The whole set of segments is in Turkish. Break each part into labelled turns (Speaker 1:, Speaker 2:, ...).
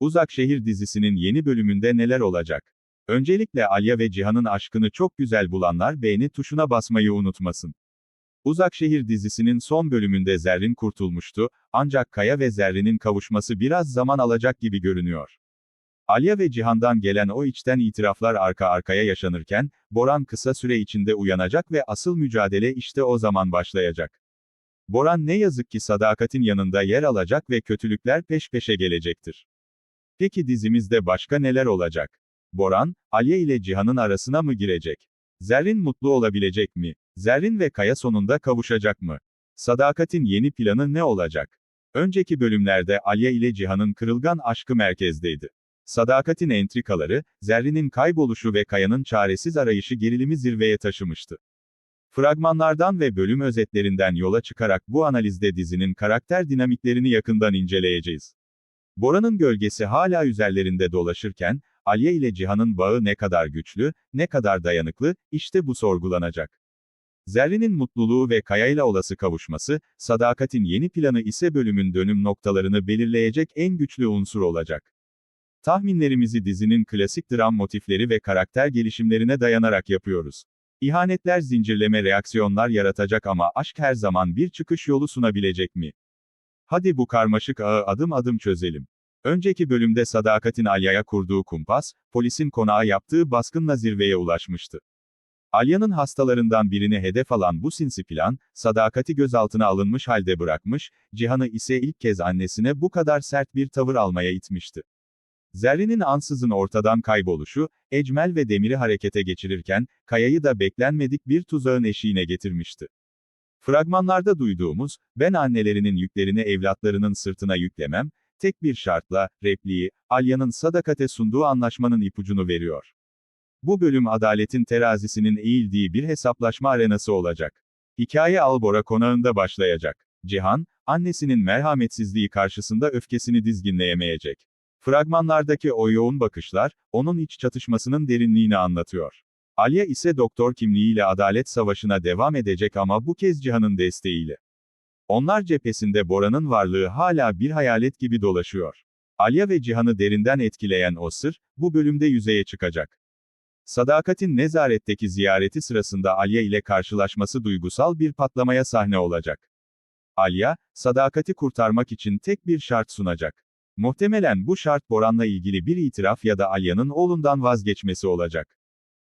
Speaker 1: Uzak Şehir dizisinin yeni bölümünde neler olacak? Öncelikle Alya ve Cihan'ın aşkını çok güzel bulanlar beğeni tuşuna basmayı unutmasın. Uzak Şehir dizisinin son bölümünde Zerrin kurtulmuştu, ancak Kaya ve Zerrin'in kavuşması biraz zaman alacak gibi görünüyor. Alya ve Cihan'dan gelen o içten itiraflar arka arkaya yaşanırken, Boran kısa süre içinde uyanacak ve asıl mücadele işte o zaman başlayacak. Boran ne yazık ki sadakatin yanında yer alacak ve kötülükler peş peşe gelecektir. Peki dizimizde başka neler olacak? Boran, Alya ile Cihan'ın arasına mı girecek? Zerrin mutlu olabilecek mi? Zerrin ve Kaya sonunda kavuşacak mı? Sadakatin yeni planı ne olacak? Önceki bölümlerde Alya ile Cihan'ın kırılgan aşkı merkezdeydi. Sadakatin entrikaları, Zerrin'in kayboluşu ve Kaya'nın çaresiz arayışı gerilimi zirveye taşımıştı. Fragmanlardan ve bölüm özetlerinden yola çıkarak bu analizde dizinin karakter dinamiklerini yakından inceleyeceğiz. Bora'nın gölgesi hala üzerlerinde dolaşırken, Alya ile Cihan'ın bağı ne kadar güçlü, ne kadar dayanıklı, işte bu sorgulanacak. Zerrin'in mutluluğu ve Kaya ile olası kavuşması, Sadakat'in yeni planı ise bölümün dönüm noktalarını belirleyecek en güçlü unsur olacak. Tahminlerimizi dizinin klasik dram motifleri ve karakter gelişimlerine dayanarak yapıyoruz. İhanetler zincirleme reaksiyonlar yaratacak ama aşk her zaman bir çıkış yolu sunabilecek mi? Hadi bu karmaşık ağı adım adım çözelim. Önceki bölümde Sadakat'in Alya'ya kurduğu kumpas, polisin konağa yaptığı baskınla zirveye ulaşmıştı. Alya'nın hastalarından birini hedef alan bu sinsi plan, Sadakat'i gözaltına alınmış halde bırakmış, Cihan'ı ise ilk kez annesine bu kadar sert bir tavır almaya itmişti. Zerrin'in ansızın ortadan kayboluşu, Ecmel ve Demir'i harekete geçirirken, Kaya'yı da beklenmedik bir tuzağın eşiğine getirmişti. Fragmanlarda duyduğumuz, ben annelerinin yüklerini evlatlarının sırtına yüklemem, tek bir şartla, repliği, Alya'nın sadakate sunduğu anlaşmanın ipucunu veriyor. Bu bölüm adaletin terazisinin eğildiği bir hesaplaşma arenası olacak. Hikaye Albora konağında başlayacak. Cihan, annesinin merhametsizliği karşısında öfkesini dizginleyemeyecek. Fragmanlardaki o yoğun bakışlar, onun iç çatışmasının derinliğini anlatıyor. Alya ise doktor kimliğiyle adalet savaşına devam edecek ama bu kez Cihan'ın desteğiyle. Onlar cephesinde Bora'nın varlığı hala bir hayalet gibi dolaşıyor. Alya ve Cihan'ı derinden etkileyen o sır, bu bölümde yüzeye çıkacak. Sadakat'in nezaretteki ziyareti sırasında Alya ile karşılaşması duygusal bir patlamaya sahne olacak. Alya, Sadakat'i kurtarmak için tek bir şart sunacak. Muhtemelen bu şart Boran'la ilgili bir itiraf ya da Alya'nın oğlundan vazgeçmesi olacak.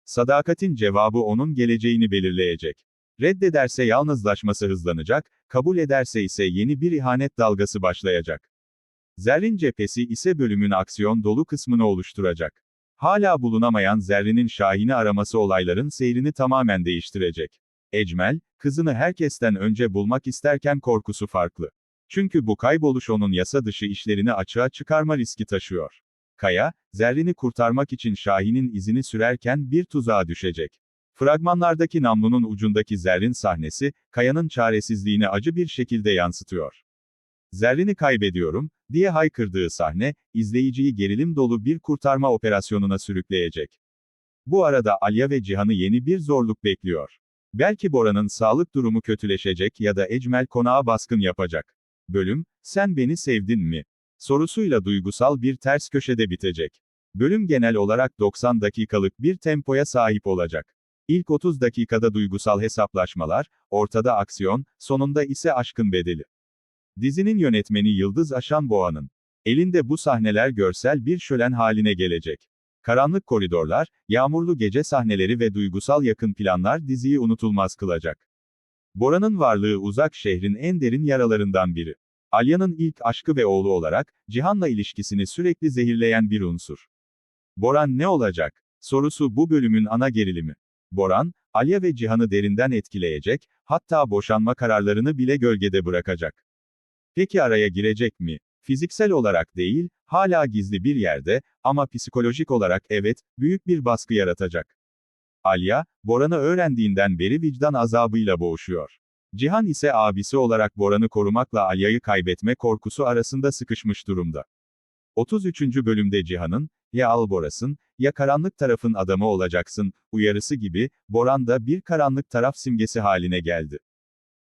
Speaker 1: Sadakatin cevabı onun geleceğini belirleyecek. Reddederse yalnızlaşması hızlanacak, kabul ederse ise yeni bir ihanet dalgası başlayacak. Zerrin cephesi ise bölümün aksiyon dolu kısmını oluşturacak. Hala bulunamayan Zerrin'in Şahin'i araması olayların seyrini tamamen değiştirecek. Ecmel, kızını herkesten önce bulmak isterken korkusu farklı. Çünkü bu kayboluş onun yasa dışı işlerini açığa çıkarma riski taşıyor. Kaya, Zerrin'i kurtarmak için Şahin'in izini sürerken bir tuzağa düşecek. Fragmanlardaki namlunun ucundaki Zerrin sahnesi, Kaya'nın çaresizliğini acı bir şekilde yansıtıyor. Zerrin'i kaybediyorum, diye haykırdığı sahne, izleyiciyi gerilim dolu bir kurtarma operasyonuna sürükleyecek. Bu arada Alya ve Cihan'ı yeni bir zorluk bekliyor. Belki Bora'nın sağlık durumu kötüleşecek ya da Ecmel konağa baskın yapacak. Bölüm, sen beni sevdin mi? Sorusuyla duygusal bir ters köşede bitecek. Bölüm genel olarak 90 dakikalık bir tempoya sahip olacak. İlk 30 dakikada duygusal hesaplaşmalar, ortada aksiyon, sonunda ise aşkın bedeli. Dizinin yönetmeni Yıldız Aşan Boğa'nın. Elinde bu sahneler görsel bir şölen haline gelecek. Karanlık koridorlar, yağmurlu gece sahneleri ve duygusal yakın planlar diziyi unutulmaz kılacak. Bora'nın varlığı uzak şehrin en derin yaralarından biri. Alya'nın ilk aşkı ve oğlu olarak, Cihan'la ilişkisini sürekli zehirleyen bir unsur. Boran ne olacak? Sorusu bu bölümün ana gerilimi. Boran, Alya ve Cihan'ı derinden etkileyecek, hatta boşanma kararlarını bile gölgede bırakacak. Peki araya girecek mi? Fiziksel olarak değil, hala gizli bir yerde, ama psikolojik olarak evet, büyük bir baskı yaratacak. Alya, Boran'ı öğrendiğinden beri vicdan azabıyla boğuşuyor. Cihan ise abisi olarak Boran'ı korumakla Alya'yı kaybetme korkusu arasında sıkışmış durumda. 33. bölümde Cihan'ın, ya Alboras'ın, ya karanlık tarafın adamı olacaksın, uyarısı gibi, Boran da bir karanlık taraf simgesi haline geldi.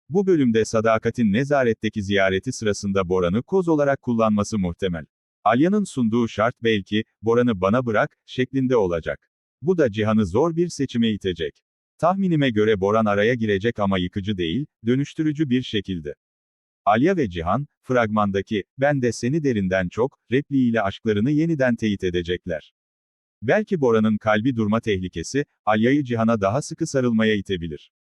Speaker 1: Bu bölümde Sadakat'in nezaretteki ziyareti sırasında Boran'ı koz olarak kullanması muhtemel. Alya'nın sunduğu şart belki, Boran'ı bana bırak, şeklinde olacak. Bu da Cihan'ı zor bir seçime itecek. Tahminime göre Boran araya girecek ama yıkıcı değil, dönüştürücü bir şekilde. Alya ve Cihan, fragmandaki, ben de seni derinden çok, repliğiyle aşklarını yeniden teyit edecekler. Belki Bora'nın kalbi durma tehlikesi, Alya'yı Cihan'a daha sıkı sarılmaya itebilir.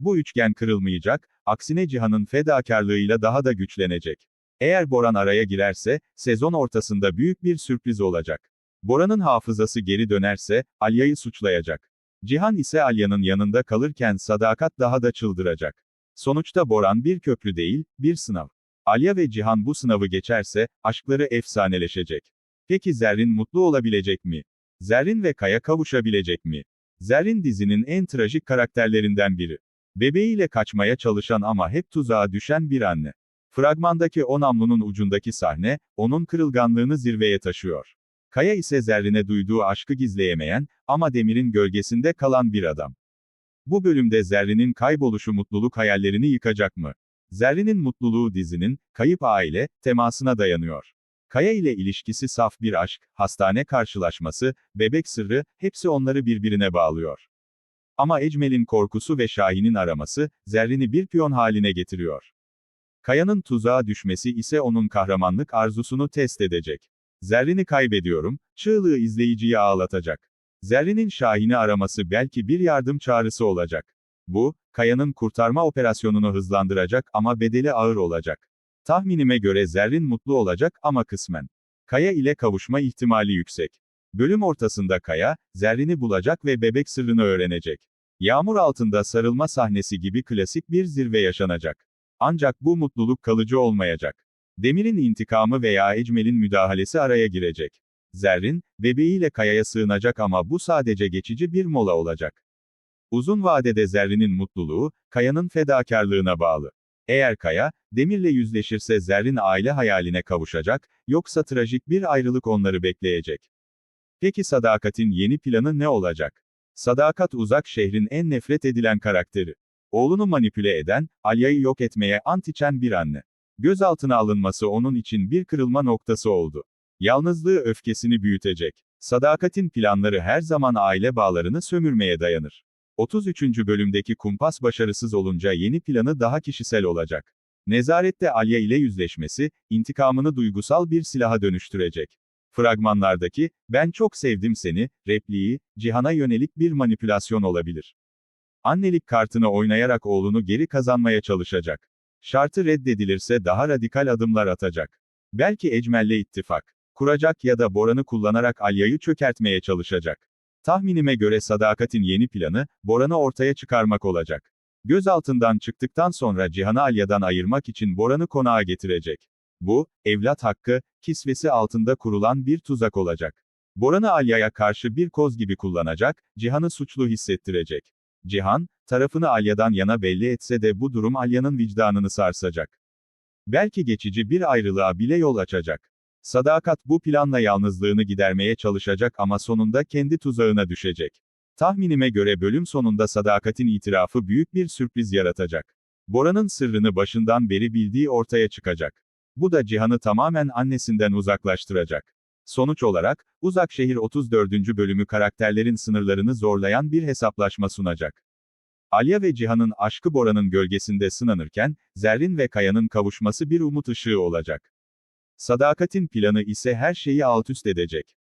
Speaker 1: Bu üçgen kırılmayacak, aksine Cihan'ın fedakarlığıyla daha da güçlenecek. Eğer Boran araya girerse, sezon ortasında büyük bir sürpriz olacak. Boran'ın hafızası geri dönerse, Alya'yı suçlayacak. Cihan ise Alya'nın yanında kalırken sadakat daha da çıldıracak. Sonuçta Boran bir köprü değil, bir sınav. Alya ve Cihan bu sınavı geçerse, aşkları efsaneleşecek. Peki Zerrin mutlu olabilecek mi? Zerrin ve Kaya kavuşabilecek mi? Zerrin dizinin en trajik karakterlerinden biri. Bebeğiyle kaçmaya çalışan ama hep tuzağa düşen bir anne. Fragmandaki o namlunun ucundaki sahne, onun kırılganlığını zirveye taşıyor. Kaya ise Zerrin'e duyduğu aşkı gizleyemeyen, ama Demir'in gölgesinde kalan bir adam. Bu bölümde Zerrin'in kayboluşu mutluluk hayallerini yıkacak mı? Zerrin'in mutluluğu dizinin, kayıp aile, temasına dayanıyor. Kaya ile ilişkisi saf bir aşk, hastane karşılaşması, bebek sırrı, hepsi onları birbirine bağlıyor. Ama Ecmel'in korkusu ve Şahin'in araması, Zerrin'i bir piyon haline getiriyor. Kaya'nın tuzağa düşmesi ise onun kahramanlık arzusunu test edecek. Zerrin'i kaybediyorum, çığlığı izleyiciyi ağlatacak. Zerrin'in Şahin'i araması belki bir yardım çağrısı olacak. Bu, Kaya'nın kurtarma operasyonunu hızlandıracak ama bedeli ağır olacak. Tahminime göre Zerrin mutlu olacak ama kısmen. Kaya ile kavuşma ihtimali yüksek. Bölüm ortasında Kaya, Zerrin'i bulacak ve bebek sırrını öğrenecek. Yağmur altında sarılma sahnesi gibi klasik bir zirve yaşanacak. Ancak bu mutluluk kalıcı olmayacak. Demir'in intikamı veya Ecmel'in müdahalesi araya girecek. Zerrin, bebeğiyle Kaya'ya sığınacak ama bu sadece geçici bir mola olacak. Uzun vadede Zerrin'in mutluluğu, Kaya'nın fedakarlığına bağlı. Eğer Kaya, Demir'le yüzleşirse Zerrin aile hayaline kavuşacak, yoksa trajik bir ayrılık onları bekleyecek. Peki Sadakat'in yeni planı ne olacak? Sadakat uzak şehrin en nefret edilen karakteri. Oğlunu manipüle eden, Alya'yı yok etmeye ant içen bir anne. Gözaltına alınması onun için bir kırılma noktası oldu. Yalnızlığı öfkesini büyütecek. Sadakatin planları her zaman aile bağlarını sömürmeye dayanır. 33. bölümdeki kumpas başarısız olunca yeni planı daha kişisel olacak. Nezarette Alya ile yüzleşmesi, intikamını duygusal bir silaha dönüştürecek. Fragmanlardaki, ben çok sevdim seni, repliği, Cihan'a yönelik bir manipülasyon olabilir. Annelik kartını oynayarak oğlunu geri kazanmaya çalışacak. Şartı reddedilirse daha radikal adımlar atacak. Belki Ecmel'le ittifak kuracak ya da Boran'ı kullanarak Alya'yı çökertmeye çalışacak. Tahminime göre Sadakat'in yeni planı, Boran'ı ortaya çıkarmak olacak. Gözaltından çıktıktan sonra Cihan'ı Alya'dan ayırmak için Boran'ı konağa getirecek. Bu, evlat hakkı, kisvesi altında kurulan bir tuzak olacak. Boran'ı Alya'ya karşı bir koz gibi kullanacak, Cihan'ı suçlu hissettirecek. Cihan, tarafını Alya'dan yana belli etse de bu durum Alya'nın vicdanını sarsacak. Belki geçici bir ayrılığa bile yol açacak. Sadakat bu planla yalnızlığını gidermeye çalışacak ama sonunda kendi tuzağına düşecek. Tahminime göre bölüm sonunda Sadakat'in itirafı büyük bir sürpriz yaratacak. Bora'nın sırrını başından beri bildiği ortaya çıkacak. Bu da Cihan'ı tamamen annesinden uzaklaştıracak. Sonuç olarak, Uzak Şehir 34. bölümü karakterlerin sınırlarını zorlayan bir hesaplaşma sunacak. Alya ve Cihan'ın aşkı Bora'nın gölgesinde sınanırken, Zerrin ve Kaya'nın kavuşması bir umut ışığı olacak. Sadakatin planı ise her şeyi alt üst edecek.